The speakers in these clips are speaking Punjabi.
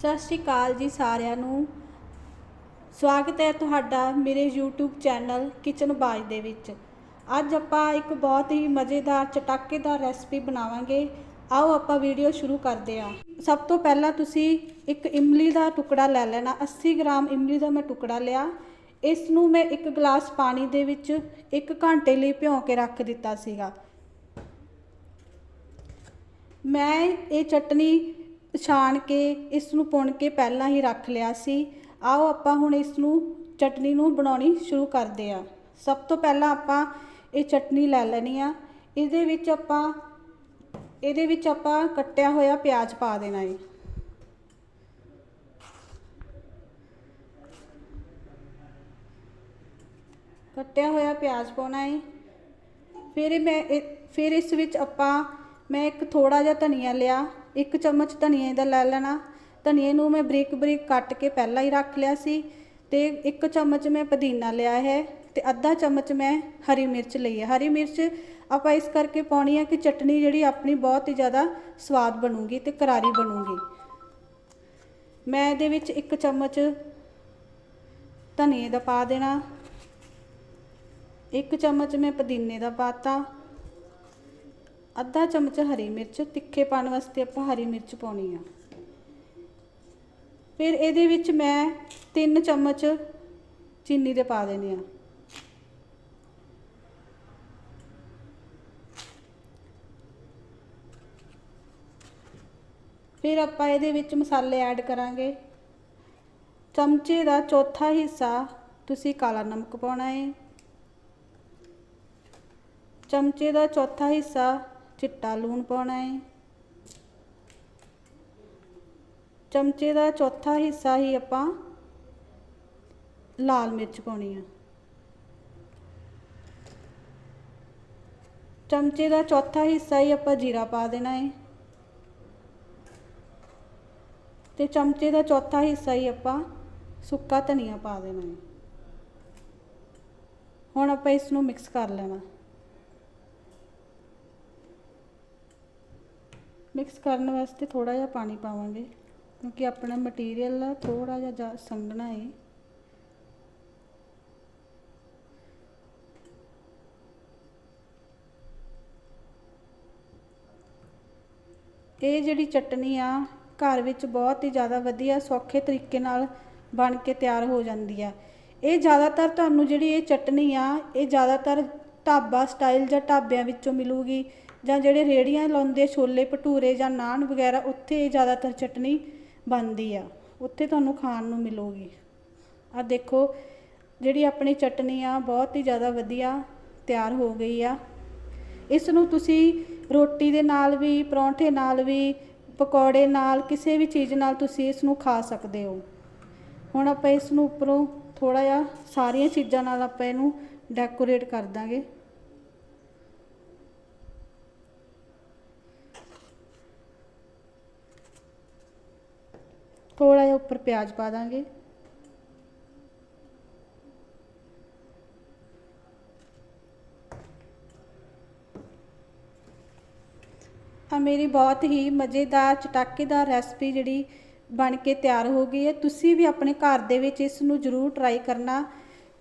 ਸਤਿ ਸ਼੍ਰੀ ਅਕਾਲ ਜੀ ਸਾਰਿਆਂ ਨੂੰ। ਸਵਾਗਤ ਹੈ ਤੁਹਾਡਾ ਮੇਰੇ YouTube ਚੈਨਲ ਕਿਚਨ ਬਾਜ ਦੇ ਵਿੱਚ। ਅੱਜ ਆਪਾਂ ਇੱਕ ਬਹੁਤ ਹੀ ਮਜ਼ੇਦਾਰ, ਚਟਾਕੇਦਾਰ ਰੈਸਪੀ ਬਣਾਵਾਂਗੇ। ਆਓ ਆਪਾਂ ਵੀਡੀਓ ਸ਼ੁਰੂ ਕਰਦੇ ਹਾਂ। ਸਭ ਤੋਂ ਪਹਿਲਾਂ ਤੁਸੀਂ ਇੱਕ ਇਮਲੀ ਦਾ ਟੁਕੜਾ ਲੈ ਲੈਣਾ। 80 ਗ੍ਰਾਮ ਇਮਲੀ ਦਾ ਮੈਂ ਟੁਕੜਾ ਲਿਆ। ਇਸ ਨੂੰ ਮੈਂ ਇੱਕ ਗਲਾਸ ਪਾਣੀ ਦੇ ਵਿੱਚ 1 ਘੰਟੇ ਲਈ ਭਿਉਂ ਕੇ ਰੱਖ ਦਿੱਤਾ ਸੀਗਾ। ਮੈਂ ਇਹ ਚਟਨੀ ਪਛਾਣ ਕੇ, ਇਸ ਨੂੰ ਪੁਣ ਕੇ ਪਹਿਲਾਂ ਹੀ ਰੱਖ ਲਿਆ ਸੀ। ਆਓ ਆਪਾਂ ਹੁਣ ਇਸ ਨੂੰ ਚਟਨੀ ਨੂੰ ਬਣਾਉਣੀ ਸ਼ੁਰੂ ਕਰਦੇ ਆ ਸਭ ਤੋਂ ਪਹਿਲਾਂ ਆਪਾਂ ਇਹ ਚਟਨੀ ਲੈ ਲੈਣੀ ਆ। ਇਹਦੇ ਵਿੱਚ ਆਪਾਂ, ਇਹਦੇ ਵਿੱਚ ਆਪਾਂ ਕੱਟਿਆ ਹੋਇਆ ਪਿਆਜ਼ ਪਾ ਦੇਣਾ ਹੈ ਕੱਟਿਆ ਹੋਇਆ ਪਿਆਜ਼ ਪਾਉਣਾ ਹੈ ਫਿਰ ਮੈਂ, ਇਹ- ਫਿਰ ਇਸ ਵਿੱਚ ਆਪਾਂ, ਮੈਂ ਇੱਕ ਥੋੜਾ ਜਿਹਾ ਧਨੀਆ ਲਿਆ। ਇੱਕ ਚਮਚ ਧਨੀਏ ਦਾ ਲੈ ਲੈਣਾ। ਧਨੀਏ ਨੂੰ ਮੈਂ ਬਰੀਕ ਬਰੀਕ ਕੱਟ ਕੇ ਪਹਿਲਾਂ ਹੀ ਰੱਖ ਲਿਆ ਸੀ ਤੇ ਇੱਕ ਚਮਚ ਮੈਂ ਪੁਦੀਨਾ ਲਿਆ ਹੈ ਤੇ ਅੱਧਾ ਚਮਚ ਮੈਂ ਹਰੀ ਮਿਰਚ ਲਈ ਹੈ। ਹਰੀ ਮਿਰਚ ਆਪਾਂ ਇਸ ਕਰਕੇ ਪਾਉਣੀ ਹੈ ਕਿ ਚਟਨੀ ਜਿਹੜੀ ਆਪਣੀ ਬਹੁਤ ਹੀ ਜ਼ਿਆਦਾ ਸਵਾਦ ਬਣੂਗੀ ਤੇ ਕਰਾਰੀ ਬਣੂਗੀ। ਮੈਂ ਇਹਦੇ ਵਿੱਚ ਇੱਕ ਚਮਚ ਧਨੀਏ ਦਾ ਪਾ ਦੇਣਾ। ਇੱਕ ਚਮਚ ਮੈਂ ਪੁਦੀਨੇ ਦਾ ਪਾਤਾ ਅੱਧਾ ਚਮਚ ਹਰੀ ਮਿਰਚ, ਤਿੱਖੇ ਪਾਣ ਵਾਸਤੇ ਆਪਾਂ ਹਰੀ ਮਿਰਚ ਪਾਉਣੀ ਆ। ਫਿਰ ਇਹਦੇ ਵਿੱਚ ਮੈਂ 3 ਚਮਚ ਚੀਨੀ ਦੇ ਪਾ ਦੇਣੇ ਆ। ਫਿਰ ਆਪਾਂ ਇਹਦੇ ਵਿੱਚ ਮਸਾਲੇ ਐਡ ਕਰਾਂਗੇ। ਚਮਚੇ ਦਾ ਚੌਥਾ ਹਿੱਸਾ ਤੁਸੀਂ ਕਾਲਾ ਨਮਕ ਪਾਉਣਾ ਹੈ ਚਮਚੇ ਦਾ ਚੌਥਾ ਹਿੱਸਾ ਚਿੱਟਾ ਲੂਣ ਪਾਉਣਾ ਹੈ ਚਮਚੇ ਦਾ ਚੌਥਾ ਹਿੱਸਾ ਹੀ ਆਪਾਂ ਲਾਲ ਮਿਰਚ ਪਾਉਣੀ ਆ। ਚਮਚੇ ਦਾ ਚੌਥਾ ਹਿੱਸਾ ਹੀ ਆਪਾਂ ਜੀਰਾ ਪਾ ਦੇਣਾ ਹੈ ਤੇ ਚਮਚੇ ਦਾ ਚੌਥਾ ਹਿੱਸਾ ਹੀ ਆਪਾਂ ਸੁੱਕਾ ਧਨੀਆ ਪਾ ਦੇਣਾ ਹੈ ਹੁਣ ਆਪਾਂ ਇਸ ਨੂੰ ਮਿਕਸ ਕਰ ਲੈਣਾ ਮਿਕਸ ਕਰਨ ਵਾਸਤੇ ਥੋੜਾ ਜਿਹਾ ਪਾਣੀ ਪਾਵਾਂਗੇ, ਕਿਉਂਕਿ ਆਪਣਾ ਮਟੀਰੀਅਲ ਥੋੜਾ ਜਿਹਾ ਸੰਘਣਾ ਹੈ ਇਹ ਜਿਹੜੀ ਚਟਨੀ ਆ, ਘਰ ਵਿੱਚ ਬਹੁਤ ਹੀ ਜ਼ਿਆਦਾ ਵਧੀਆ ਸੌਖੇ ਤਰੀਕੇ ਨਾਲ ਬਣ ਕੇ ਤਿਆਰ ਹੋ ਜਾਂਦੀ ਆ। ਇਹ ਜ਼ਿਆਦਾਤਰ ਤੁਹਾਨੂੰ ਜਿਹੜੀ ਇਹ ਚਟਨੀ ਆ, ਇਹ ਜ਼ਿਆਦਾਤਰ ਢਾਬਾ ਸਟਾਈਲ ਜਾਂ ਢਾਬਿਆਂ ਵਿੱਚੋਂ ਮਿਲੂਗੀ। ਜਾਂ ਜਿਹੜੇ ਰੇੜੀਆਂ ਲਾਉਂਦੇ ਛੋਲੇ ਭਟੂਰੇ ਜਾਂ ਨਾਨ ਵਗੈਰਾ, ਉੱਥੇ ਜ਼ਿਆਦਾਤਰ ਚਟਨੀ ਬਣਦੀ ਆ। ਉੱਥੇ ਤੁਹਾਨੂੰ ਖਾਣ ਨੂੰ ਮਿਲੂਗੀ। ਆ ਦੇਖੋ, ਜਿਹੜੀ ਆਪਣੀ ਚਟਨੀ ਆ, ਬਹੁਤ ਹੀ ਜ਼ਿਆਦਾ ਵਧੀਆ ਤਿਆਰ ਹੋ ਗਈ ਆ। ਇਸ ਨੂੰ ਤੁਸੀਂ ਰੋਟੀ ਦੇ ਨਾਲ ਵੀ, ਪਰੌਂਠੇ ਨਾਲ ਵੀ, ਪਕੌੜੇ ਨਾਲ, ਕਿਸੇ ਵੀ ਚੀਜ਼ ਨਾਲ ਤੁਸੀਂ ਇਸ ਨੂੰ ਖਾ ਸਕਦੇ ਹੋ। ਹੁਣ ਆਪਾਂ ਇਸ ਨੂੰ ਉੱਪਰੋਂ ਥੋੜਾ ਜਿਹਾ ਸਾਰੀਆਂ ਚੀਜ਼ਾਂ ਨਾਲ ਆਪਾਂ ਇਹਨੂੰ ਡੈਕੋਰੇਟ ਕਰ ਦਾਂਗੇ। ਥੋੜਾ ਜਿਹਾ ਉੱਪਰ ਪਿਆਜ਼ ਪਾ ਦਾਂਗੇ। ਆ ਮੇਰੀ ਬਹੁਤ ਹੀ ਮਜ਼ੇਦਾਰ, ਚਟਾਕੇਦਾਰ ਰੈਸਪੀ ਜਿਹੜੀ ਬਣ ਕੇ ਤਿਆਰ ਹੋ ਗਈ ਹੈ। ਤੁਸੀਂ ਵੀ ਆਪਣੇ ਘਰ ਦੇ ਵਿੱਚ ਇਸ ਨੂੰ ਜ਼ਰੂਰ ਟਰਾਈ ਕਰਨਾ।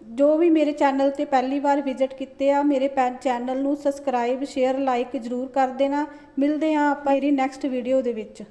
ਜੋ ਵੀ ਮੇਰੇ ਚੈਨਲ ਤੇ ਪਹਿਲੀ ਵਾਰ ਵਿਜ਼ਿਟ ਕੀਤੇ ਆ, ਮੇਰੇ ਚੈਨਲ ਨੂੰ ਸਬਸਕ੍ਰਾਈਬ ਸ਼ੇਅਰ ਲਾਈਕ ਜ਼ਰੂਰ ਕਰ ਦੇਣਾ। ਮਿਲਦੇ ਹਾਂ ਆਪਾਂ ਮੇਰੀ ਨੈਕਸਟ ਵੀਡੀਓ ਦੇ ਵਿੱਚ।